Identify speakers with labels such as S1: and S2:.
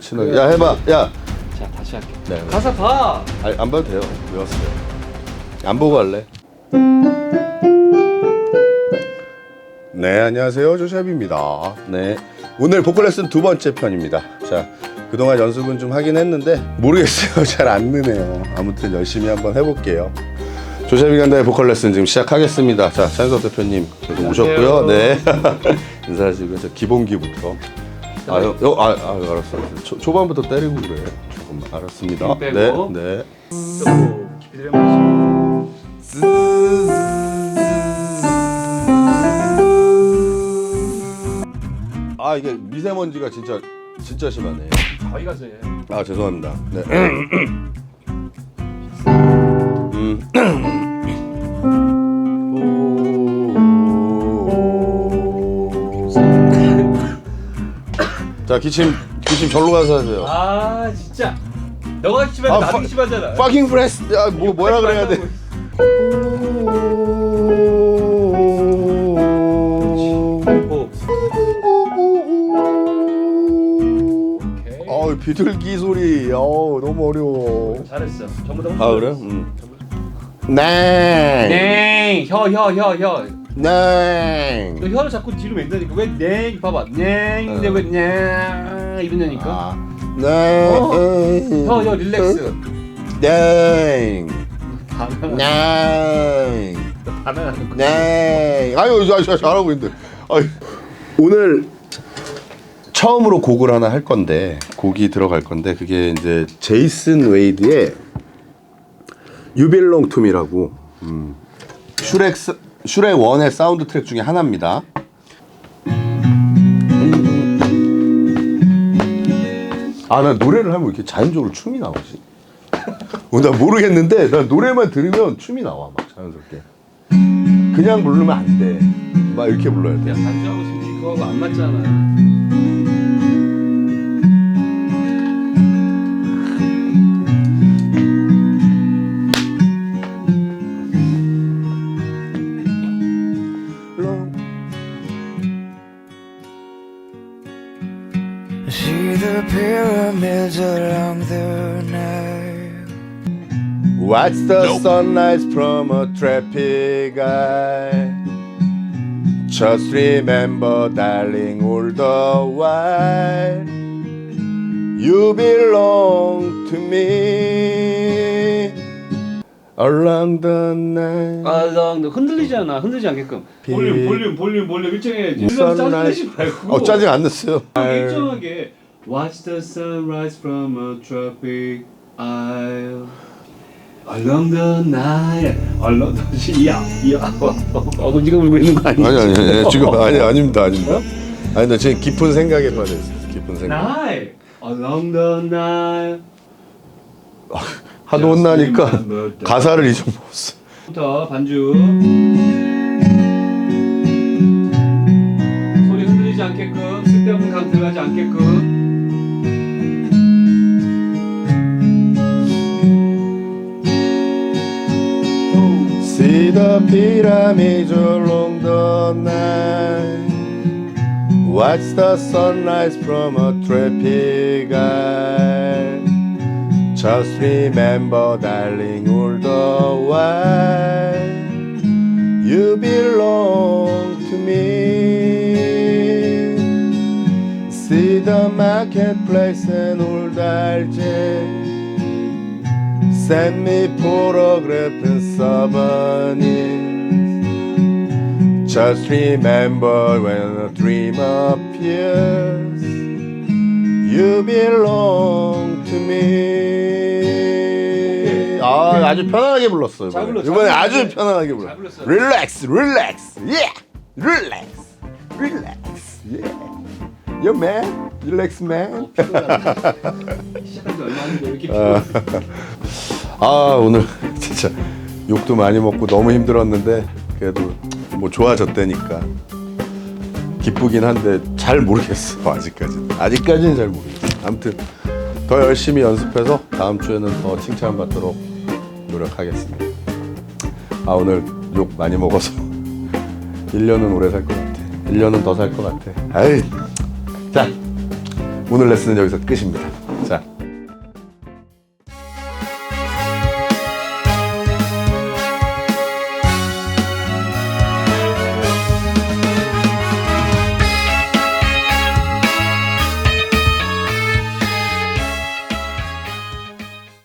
S1: 친하게. 야 해봐. 야.
S2: 자 다시 할게.
S1: 네. 네.
S2: 가사 봐.
S1: 아니, 안 봐도 돼요. 외웠어요. 안 보고 할래? 네, 안녕하세요. 조샵입니다. 네. 오늘 보컬 레슨 두 번째 편입니다. 자, 그동안 연습은 좀 하긴 했는데 모르겠어요. 잘 안 느네요. 아무튼 열심히 한번 해볼게요. 조샵이 간다의 보컬 레슨 지금 시작하겠습니다. 자, 찬석 대표님 오셨고요. 네. 인사하시면서 기본기부터. 아, 요, 요, 아, 아, 알았어. 초, 초반부터 때리고 그래. 조금 알았습니다.
S2: 힘 빼고.
S1: 네, 네.
S2: 또 깊이 들여마시고.
S1: 아 이게 미세먼지가 진짜 진짜 심하네.
S2: 저희 가서 해.
S1: 아 죄송합니다. 네. 기침 기침 절로 가서 하세요.
S2: 아 진짜. 너가 기침하면
S1: 아,
S2: 나도
S1: 파-
S2: 기침하잖아.
S1: fucking press. 야뭐 뭐라 그래야 돼?
S2: 호. 오케이.
S1: 어 비둘기 소리. 어 너무 어려워.
S2: 잘했어. 전부 다.
S1: 아 그래? 음. 네.
S2: 네. 혀혀 혀 혀.
S1: 네.
S2: 너 혀를 자꾸 뒤로 맨다니까 왜 네? 봐봐. 네. 근데 왜네 이러냐니까.
S1: 아. 네.
S2: 혀혀 릴렉스. 반응하는 거.
S1: 네. 아유, 저, 저 잘하고 있는데. 아유. 오늘 처음으로 곡을 하나 할 건데 곡이 들어갈 건데 그게 이제 제이슨 웨이드의 to Me라고 음. 슈렉 스- 슈렉 1의 사운드 트랙 중에 하나입니다. 아, 나 노래를 하면 왜 이렇게 자연적으로 춤이 나오지? 어, 나 모르겠는데 나 노래만 들으면 춤이 나와 막 자연스럽게. 그냥 부르면 안 돼. 막 이렇게 불러야 돼.
S2: 야 지금 그거하고 안 맞잖아.
S3: See the pyramids along the Nile.
S1: Watch the sunrise from a traffic eye. Just remember, darling, all the while you belong to me. Along the night.
S2: 아, 흔들리지 않아. 흔들리지 않게끔. 볼륨, 볼륨, 볼륨, 볼륨 일정해야지. 짜증내지 말고.
S1: 어 짜증 안 냈어요.
S2: 일정하게. Watch the sunrise from a tropic isle. Along the night. Along the 야, 야. 어, 너 지금 울고 있는 거 아니야?
S1: 아니 아니 아니 지금 아니 아닙니다 아닙니다. 아니 나 지금 깊은 생각에 빠져 있어요. 깊은 생각.
S2: Night. Along the night.
S1: 하도 혼나니까 가사를 잊어먹었어.
S2: 부터 반주. 소리 흔들리지 않게끔 쓸데없는 감 들어가지 않게끔.
S1: See the pyramids along the night. Watch the sunrise from a tropic isle. Just remember, darling, all the while you belong to me. See the marketplace and all the Send me photograph and souvenirs. Just remember when a dream appears, you belong me. 아, 아주 편안하게 불렀어요.
S2: 잘
S1: 이번에,
S2: 불렀어,
S1: 이번에
S2: 잘
S1: 아주
S2: 불렀어.
S1: 편안하게 불렀어.
S2: 잘 불렀어.
S1: Relax, relax, yeah, relax, relax, yeah. Yo man, relax man.
S2: 시작한 지 얼마 안 됐는데 왜 이렇게 피곤해?
S1: 아 오늘 진짜 욕도 많이 먹고 너무 힘들었는데 그래도 뭐 좋아졌다니까 기쁘긴 한데 잘 모르겠어 아직까지 아직까지는 잘 모르겠어 아무튼 더 열심히 연습해서 다음 주에는 더 칭찬받도록 노력하겠습니다. 아 오늘 욕 많이 먹어서 1년은 오래 살 것 같아. 1년은 더 살 것 같아. 아이 자 오늘 레슨은 여기서 끝입니다.